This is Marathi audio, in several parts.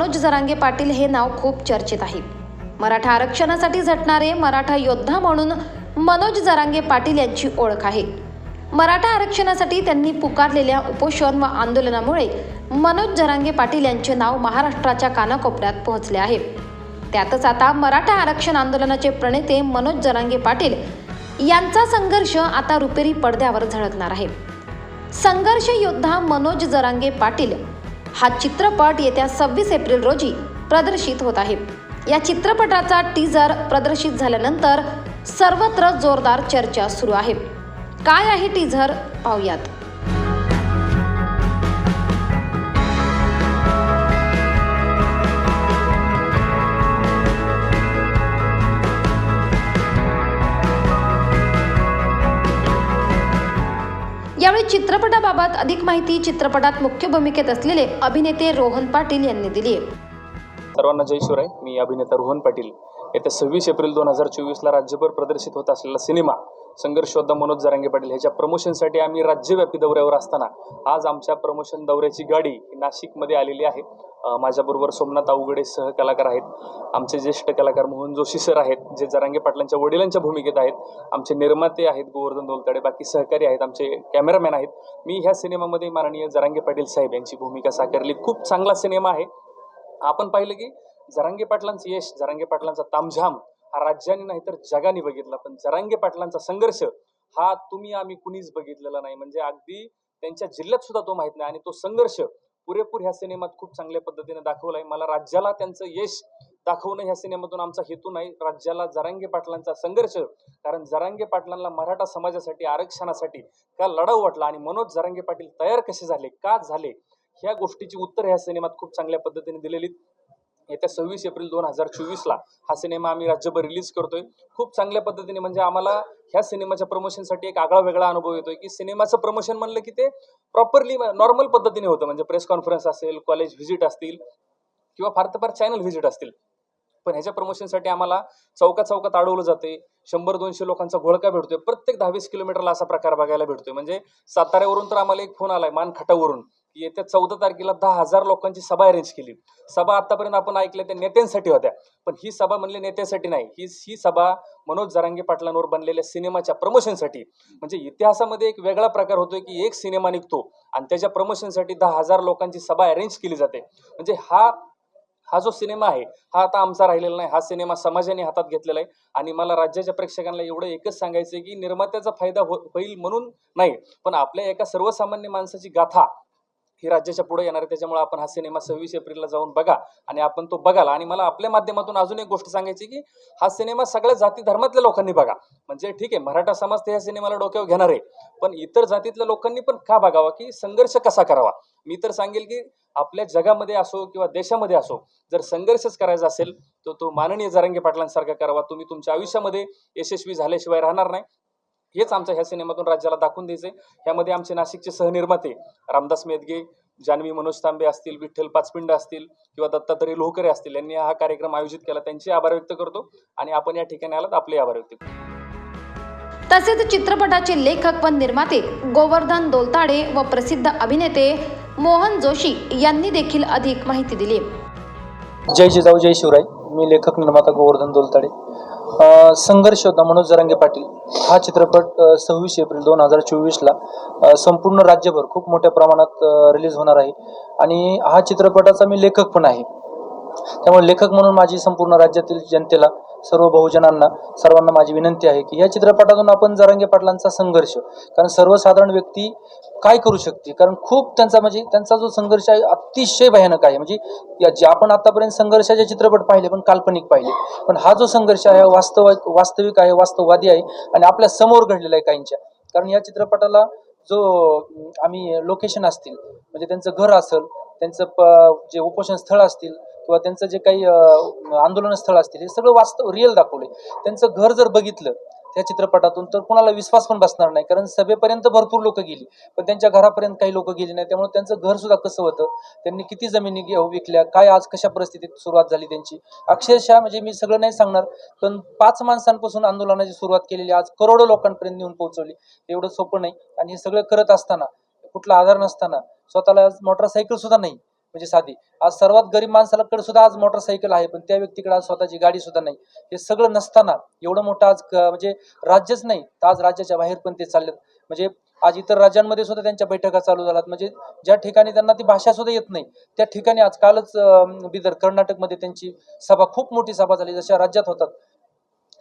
मनोज जरांगे पाटील हे नाव खूप चर्चेत आहे. मराठा आरक्षणासाठी झटणारे मराठा योद्धा म्हणून मनोज जरांगे पाटील यांची ओळख आहे. मराठा आरक्षणासाठी त्यांनी पुकारलेल्या उपोषण व आंदोलनामुळे मनोज जरांगे पाटील यांचे नाव महाराष्ट्राच्या कानाकोपऱ्यात पोहोचले आहे. त्यातच आता मराठा आरक्षण आंदोलनाचे प्रणेते मनोज जरांगे पाटील यांचा संघर्ष आता रुपेरी पडद्यावर झळकणार आहे. संघर्ष योद्धा मनोज जरांगे पाटील हा चित्रपट येत्या सव्वीस एप्रिल रोजी प्रदर्शित होत आहे. या चित्रपटाचा टीजर प्रदर्शित झाल्यानंतर सर्वत्र जोरदार चर्चा सुरू आहे. काय आहे टीझर पाहूयात. चित्रपटाबाबत अधिक माहिती चित्रपटात मुख्य भूमिकेत असलेले अभिनेते रोहन पाटील यांनी दिली सर्वांना जय शिवराय. मी अभिनेता रोहन पाटील. येत्या सव्वीस एप्रिल दोन हजार चोवीसला राज्यभर प्रदर्शित होत असलेला सिनेमा संघर्ष योद्धा मनोज जरांगे पाटील ह्याच्या प्रमोशनसाठी आम्ही राज्यव्यापी दौऱ्यावर असताना आज आमच्या प्रमोशन दौऱ्याची गाडी नाशिकमध्ये आलेली आहे. माझ्याबरोबर सोमनाथ अवघडे सहकलाकार आहेत. आमचे ज्येष्ठ कलाकार मोहन जोशी सर आहेत. जे जरांगे पाटलांच्या वडिलांच्या भूमिकेत आहेत आमचे निर्माते आहेत गोवर्धन दोलतडे बाकी सहकारी आहेत आमचे कॅमेरामॅन आहेत. मी ह्या सिनेमामध्ये माननीय जरांगे पाटील साहेब यांची भूमिका साकारली. खूप चांगला सिनेमा आहे. आपण पाहिलं की जरांगे पाटलांचं यश जरांगे पाटलांचा तामझाम हा राज्याने नाही तर जगाने बघितला. पण जरांगे पाटलांचा संघर्ष हा तुम्ही आम्ही कुणीच बघितलेला नाही. म्हणजे अगदी त्यांच्या जिल्ह्यात सुद्धा तो माहीत नाही. आणि तो संघर्ष पुरेपूर ह्या सिनेमात खूप चांगल्या पद्धतीने दाखवलाय. मला राज्याला त्यांचं यश दाखवणं ह्या सिनेमातून आमचा हेतू नाही. राज्याला जरांगे पाटलांचा संघर्ष कारण जरांगे पाटलांना मराठा समाजासाठी आरक्षणासाठी का लढाऊ वाटला आणि मनोज जरांगे पाटील तयार कसे झाले का झाले ह्या गोष्टीची उत्तर ह्या सिनेमात खूप चांगल्या पद्धतीने दिलेली येत्या सव्वीस एप्रिल दोन हजार चोवीसला हा सिनेमा आम्ही राज्यभर रिलीज करतोय. खूप चांगल्या पद्धतीने म्हणजे आम्हाला ह्या सिनेमाच्या प्रमोशनसाठी एक आगळा वेगळा अनुभव येतोय की सिनेमाचं प्रमोशन म्हणलं की ते प्रॉपरली नॉर्मल पद्धतीने होतं. म्हणजे प्रेस कॉन्फरन्स असेल कॉलेज व्हिजिट असतील किंवा फार तर फार चॅनल व्हिजिट असतील. पण ह्याच्या प्रमोशनसाठी आम्हाला चौका चौकात अडवलं जाते शंभर दोनशे लोकांचा घोळका भेटतोय. प्रत्येक दहावीस किलोमीटरला असा प्रकार बघायला भेटतोय. म्हणजे साताऱ्यावरून तर आम्हाला एक फोन आलाय मानखटावरून. येत्या चौदा तारखेला दहा हजार लोकांची सभा अरेंज केली. सभा आतापर्यंत आपण ऐकल्या त्या नेत्यांसाठी होत्या. पण ही सभा म्हणले नेत्यासाठी नाही. ही ही सभा मनोज जरांगे पाटलांवर बनलेल्या सिनेमाच्या प्रमोशनसाठी म्हणजे इतिहासामध्ये एक वेगळा प्रकार होतोय की एक सिनेमा निघतो आणि त्याच्या प्रमोशनसाठी दहा हजार लोकांची सभा अरेंज केली जाते. म्हणजे हा हा जो सिनेमा आहे हा आता आमचा राहिलेला नाही. हा सिनेमा समाजाने हातात घेतलेला आहे. आणि मला राज्याच्या प्रेक्षकांना एवढं एकच सांगायचं आहे की निर्मात्याचा फायदा हो होईल म्हणून नाही. पण आपल्या एका सर्वसामान्य माणसाची गाथा ही राज्याच्या पुढे येणार आहे. त्याच्यामुळे आपण हा सिनेमा सव्वीस एप्रिलला जाऊन बघा आणि आपण तो बघाल आणि मला आपल्या माध्यमातून अजून एक गोष्ट सांगायची की हा सिनेमा सगळ्या जाती धर्मातल्या लोकांनी बघा. म्हणजे ठीक आहे मराठा समाज तर ह्या सिनेमाला डोक्यावर घेणार. आहे पण इतर जातीतल्या लोकांनी पण का बघावा की संघर्ष कसा करावा? मी तर सांगेल की आपल्या जगामध्ये असो किंवा देशामध्ये असो जर संघर्षच करायचा असेल तर तो माननीय जरांगे पाटलांसारखा करावा. तुम्ही तुमच्या आयुष्यामध्ये यशस्वी झाल्याशिवाय राहणार नाही. हेच आमच्या ह्या सिनेमातून राज्याला दाखवून द्यायचंय. ह्यामध्ये आमचे नाशिकचे सहनिर्माते रामदास मेदगे जान्हवी मनोज तांबे असतील विठ्ठल पाचपिंड असतील किंवा दत्तात्रय लोहकरे असतील यांनी हा कार्यक्रम आयोजित केला. त्यांचे आभार व्यक्त करतो आणि आपण या ठिकाणी आलात आपले आभार व्यक्त करतो. तसेच चित्रपटाचे लेखक व निर्माते गोवर्धन दोलताडे व प्रसिद्ध अभिनेते मोहन जोशी यांनी देखील अधिक माहिती दिली. जय जिजाऊ जय शिवराय. मी लेखक निर्माता गोवर्धन दोलताडे. संघर्ष होता मनोज जरांगे पाटील. हा चित्रपट सव्वीस एप्रिल दोन हजार चोवीसला संपूर्ण राज्यभर खूप मोठ्या प्रमाणात रिलीज होणार आहे. आणि हा चित्रपटाचा मी लेखक पण आहे. त्यामुळे लेखक म्हणून माझी संपूर्ण राज्यातील जनतेला सर्व बहुजनांना सर्वांना माझी विनंती आहे की या चित्रपटातून आपण जरांगे पाटलांचा संघर्ष कारण सर्वसाधारण व्यक्ती काय करू शकते? कारण खूप त्यांचा म्हणजे त्यांचा जो संघर्ष आहे अतिशय भयानक आहे. म्हणजे या जे आपण आतापर्यंत संघर्षाचे चित्रपट पाहिले पण काल्पनिक पाहिले पण हा जो संघर्ष आहे वास्तव वास्तविक आहे वास्तववादी आहे आणि आपल्यासमोर घडलेला आहे काहींच्या. कारण या चित्रपटाला जो आम्ही लोकेशन असतील म्हणजे त्यांचं घर असेल त्यांचं प जे उपोषण स्थळ असतील किंवा त्यांचं जे काही आंदोलन स्थळ असतील हे सगळं वास्तव रिअल दाखवले त्यांचं घर जर बघितलं त्या चित्रपटातून तर कुणाला विश्वास पण बसणार नाही. कारण सभेपर्यंत भरपूर लोक गेली. पण त्यांच्या घरापर्यंत काही लोक गेली नाही. त्यामुळे त्यांचं घर सुद्धा कसं होतं? त्यांनी किती जमिनी घेऊ विकल्या? काय आज कशा परिस्थितीत सुरुवात झाली त्यांची? अक्षरशः म्हणजे मी सगळं नाही सांगणार पण पाच माणसांपासून आंदोलनाची सुरुवात केलेली आज करोडो लोकांपर्यंत नेऊन पोहोचवली. एवढं सोपं नाही. आणि हे सगळं करत असताना कुठला आधार नसताना स्वतःला आज मोटरसायकल सुद्धा नाही. म्हणजे साधी. आज सर्वात गरीब माणसाकडे सुद्धा आज मोटरसायकल आहे पण त्या व्यक्तीकडे आज स्वतःची गाडी सुद्धा नाही. हे सगळं नसताना एवढं मोठं आज क- म्हणजे राज्यच नाही तर आज राज्याच्या बाहेर पण ते चाललेत. म्हणजे आज इतर राज्यांमध्ये सुद्धा त्यांच्या बैठका चालू झाल्यात. म्हणजे ज्या ठिकाणी त्यांना ती भाषा सुद्धा येत नाही त्या ठिकाणी आज कालच बिदर कर्नाटकमध्ये त्यांची सभा खूप मोठी सभा झाली जशा राज्यात होतात.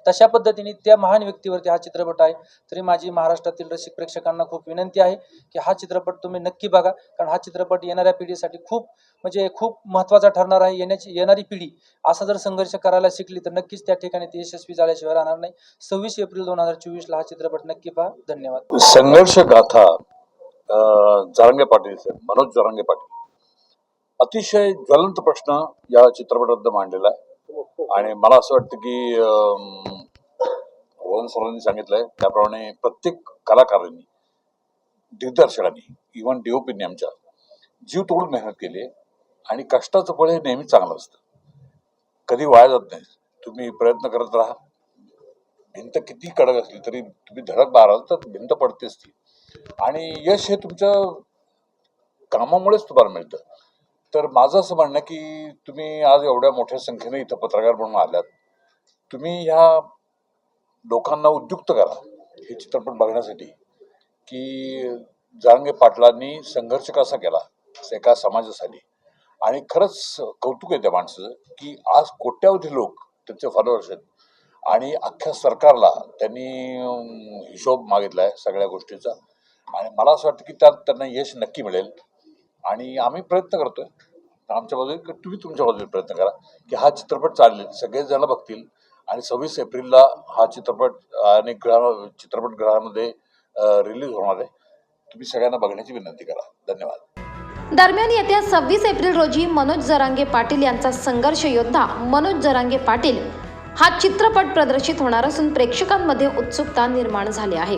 तशा पद्धतीने त्या महान व्यक्तीवरती हा चित्रपट आहे. तरी माझी महाराष्ट्रातील रसिक प्रेक्षकांना खूप विनंती आहे की हा चित्रपट तुम्ही नक्की बघा. कारण हा चित्रपट येणाऱ्या पिढीसाठी खूप म्हणजे खूप महत्त्वाचा ठरणार आहे. येण्याची येणारी पिढी असा जर संघर्ष करायला शिकली तर नक्कीच त्या ठिकाणी ती यशस्वी झाल्याशिवाय राहणार नाही. सव्वीस एप्रिल दोन हजार चोवीसला हा चित्रपट नक्की पहा. धन्यवाद. संघर्ष गाथा अं, जरांगे पाटील सर मनोज जरांगे पाटील. अतिशय ज्वलंत प्रश्न या चित्रपटात मांडलेला आहे. आणि मला असं वाटतं की रोहन सरांनी सांगितलंय त्याप्रमाणे प्रत्येक कलाकारांनी दिग्दर्शकांनी इव्हन डीओपींनी आमच्या जीव तोडून मेहनत केली आहे आणि कष्टाचं फळ हे नेहमी चांगलं असतं. कधी वाया जात नाही. तुम्ही प्रयत्न करत राहा. भिंत किती कडक असली तरी तुम्ही धडक माराल तर भिंत पडतेच ती. आणि यश हे तुमच्या कामामुळेच तुम्हाला मिळतं. तर माझं असं म्हणणं की तुम्ही आज एवढ्या मोठ्या संख्येने इथं पत्रकार म्हणून आल्यात. तुम्ही ह्या लोकांना उद्युक्त करा. हे चित्रपट बघण्यासाठी की जांगे पाटलांनी संघर्ष कसा केला एका समाजासाठी. आणि खरंच कौतुक आहे त्या माणसाचं की आज कोट्यावधी लोक त्यांचे फॉलोअर्स आहेत. आणि अख्ख्या सरकारला त्यांनी हिशोब मागितला आहे सगळ्या गोष्टीचा. आणि मला असं वाटतं की त्यात त्यांना यश नक्की मिळेल. आणि आम्ही प्रयत्न करतोय. आमच्या बाजूने तुम्ही तुमच्या बाजूने प्रयत्न करा की हा चित्रपट चालेल. सगळेच जण बघतील. आणि सव्वीस एप्रिलला हा चित्रपट आणि ग्रह चित्रपटगृहामध्ये रिलीज होणार आहे. तुम्ही सगळ्यांना बघण्याची विनंती करा. धन्यवाद. दरम्यान येत्या सव्वीस एप्रिल रोजी मनोज जरांगे पाटील यांचा संघर्ष योद्धा मनोज जरांगे पाटील हा चित्रपट प्रदर्शित होणार असून प्रेक्षकांमध्ये उत्सुकता निर्माण झाली आहे.